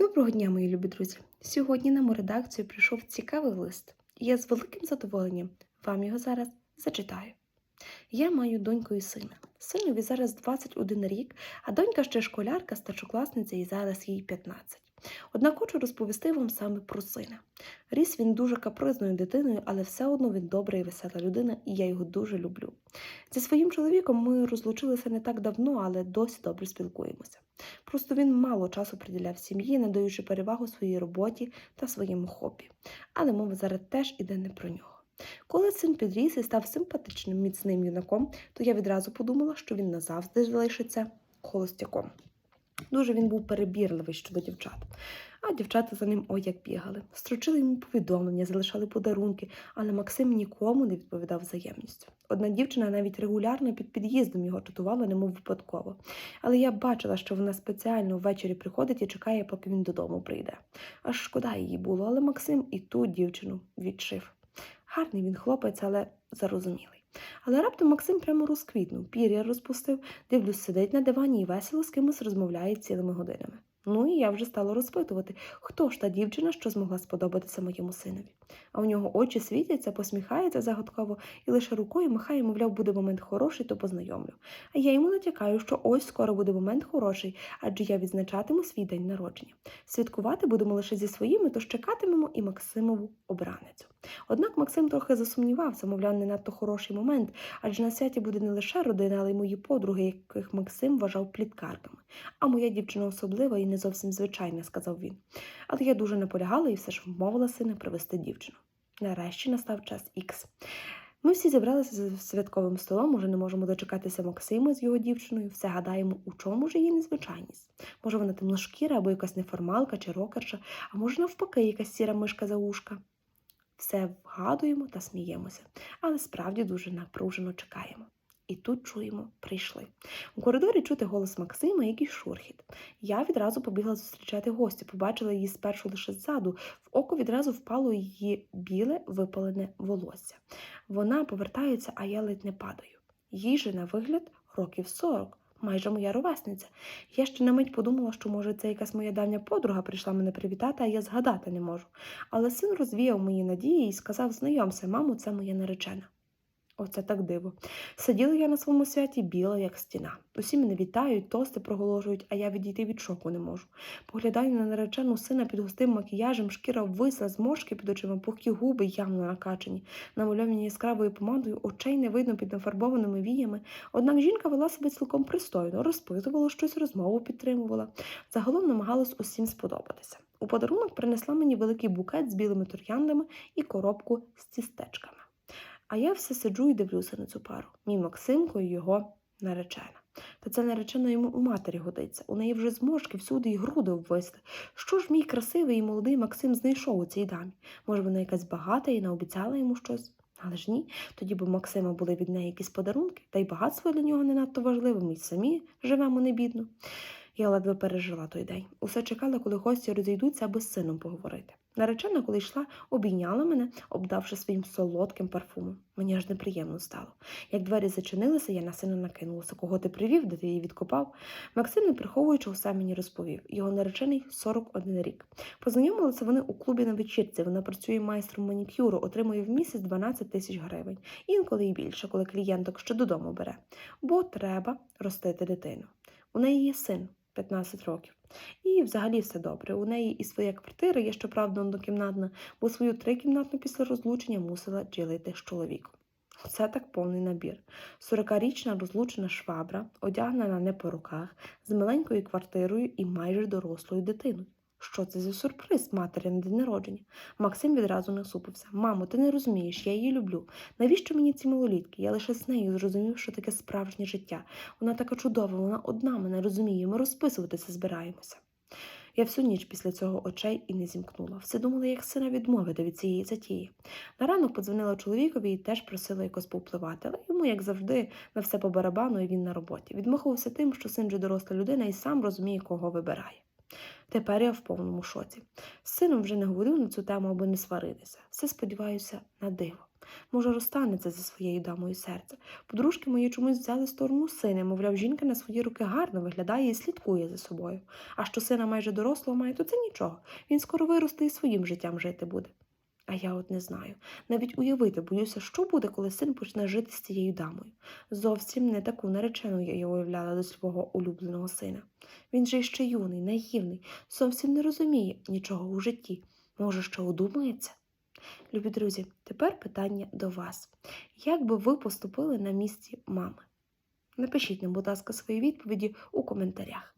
Доброго дня, мої любі друзі! Сьогодні нам у редакцію прийшов цікавий лист, і я з великим задоволенням вам його зараз зачитаю. Я маю доньку і сина. Синові зараз 21 рік, а донька ще школярка, старшокласниця і зараз їй 15. Однак хочу розповісти вам саме про сина. Ріс він дуже капризною дитиною, але все одно він добра і весела людина, і я його дуже люблю. Зі своїм чоловіком ми розлучилися не так давно, але досі добре спілкуємося. Просто він мало часу приділяв сім'ї, надаючи перевагу своїй роботі та своєму хобі. Але мова зараз теж іде не про нього. Коли син підріс і став симпатичним міцним юнаком, то я відразу подумала, що він назавжди залишиться холостяком. Дуже він був перебірливий щодо дівчат. А дівчата за ним ой як бігали. Строчили йому повідомлення, залишали подарунки, але Максим нікому не відповідав взаємністю. Одна дівчина навіть регулярно під під'їздом його чатувала, немов випадково. Але я бачила, що вона спеціально ввечері приходить і чекає, поки він додому прийде. Аж шкода її було, але Максим і ту дівчину відшив. Гарний він хлопець, але зарозумілий. Але раптом Максим прямо розквітнув, пір'я розпустив, дивлюсь, сидить на дивані і весело з кимось розмовляє цілими годинами. Ну і я вже стала розпитувати, хто ж та дівчина, що змогла сподобатися моєму синові. А у нього очі світяться, посміхається загадково і лише рукою махає, мовляв, буде момент хороший, то познайомлю. А я йому натякаю, що ось скоро буде момент хороший, адже я відзначатиму свій день народження. Святкувати будемо лише зі своїми, тож чекатимемо і Максимову обраницю. Однак Максим трохи засумнівався, мовляв, не надто хороший момент, адже на святі буде не лише родина, але й мої подруги, яких Максим вважав пліткарками. А моя дівчина особлива і не зовсім звичайна, сказав він. Але я дуже наполягала і все ж вмовила сина привезти дівчину. Нарешті настав час ікс. Ми всі зібралися за святковим столом, уже не можемо дочекатися Максима з його дівчиною, все гадаємо, у чому ж її незвичайність. Може, вона темношкіра або якась неформалка чи рокерша, а може, навпаки, якась сіра мишка за ушка. Все вгадуємо та сміємося, але справді дуже напружено чекаємо. І тут чуємо, прийшли. У коридорі чути голос Максима, який шурхіт. Я відразу побігла зустрічати гостю, побачила її спершу лише ззаду. В око відразу впало її біле випалене волосся. Вона повертається, а я ледь не падаю. Їй же на вигляд років сорок. Майже моя ровесниця. Я ще на мить подумала, що, може, це якась моя давня подруга прийшла мене привітати, а я згадати не можу. Але син розвіяв мої надії і сказав: знайомся, мамо, це моя наречена. Оце так диво. Сиділа я на своєму святі біла, як стіна. Усі мене вітають, тости проголошують, а я відійти від шоку не можу. Поглядаю на наречену сина під густим макіяжем, шкіра висла, зморшки під очима, пухкі губи явно накачані, намальовані яскравою помадою, очей не видно під нафарбованими віями. Однак жінка вела себе цілком пристойно, розпитувала щось, розмову підтримувала. Загалом намагалась усім сподобатися. У подарунок принесла мені великий букет з білими трояндами і коробку з тістечками. А я все сиджу і дивлюся на цю пару. Мій Максимко і його наречена. Та це наречена йому у матері годиться. У неї вже зморшки всюди і груди обвисли. Що ж мій красивий і молодий Максим знайшов у цій дамі? Може, вона якась багата і наобіцяла йому щось? Але ж ні, тоді б у Максима були від неї якісь подарунки, та й багатство для нього не надто важливе, ми й самі живемо не бідно. Я ледве пережила той день. Усе чекала, коли гості розійдуться, аби з сином поговорити. Наречена, коли йшла, обійняла мене, обдавши своїм солодким парфумом. Мені аж неприємно стало. Як двері зачинилися, я на сина накинулася. Кого ти привів, де ти її відкопав? Максим, не приховуючи, усе мені розповів. Його наречений 41 рік. Познайомилися вони у клубі на вечірці. Вона працює майстром манікюру, отримує в місяць 12 тисяч гривень. Інколи і більше, коли клієнток ще додому бере. Бо треба ростити дитину. У неї є син. 15 років. І взагалі все добре. У неї і своя квартира є, щоправда, однокімнатна, бо свою трикімнатну після розлучення мусила ділити з чоловіком. Це так повний набір. 40-річна розлучена швабра, одягнена не по руках, з маленькою квартирою і майже дорослою дитиною. Що це за сюрприз матері на день народження? Максим відразу насупився. Мамо, ти не розумієш, я її люблю. Навіщо мені ці малолітки? Я лише з нею зрозумів, що таке справжнє життя. Вона така чудова, вона одна мене розуміє, ми розписуватися збираємося. Я всю ніч після цього очей і не зімкнула. Все думала, як сина відмовити від цієї затії. На ранок подзвонила чоловікові і теж просила якось повпливати, але йому, як завжди, на все по барабану і він на роботі. Відмахувався тим, що син же доросла людина і сам розуміє, кого вибирає. Тепер я в повному шоці. З сином вже не говорю на цю тему, аби не сваритися. Все сподіваюся на диво. Може, розстанеться за своєю дамою серця. Подружки мої чомусь взяли сторону сина, мовляв, жінка на свої руки гарно виглядає і слідкує за собою. А що сина майже дорослого має, то це нічого. Він скоро виросте і своїм життям жити буде. А я от не знаю. Навіть уявити боюся, що буде, коли син почне жити з цією дамою. Зовсім не таку наречену я уявляла до свого улюбленого сина. Він же ще юний, наївний, зовсім не розуміє нічого у житті. Може, ще одумається? Любі друзі, тепер питання до вас. Як би ви поступили на місці мами? Напишіть нам, будь ласка, свої відповіді у коментарях.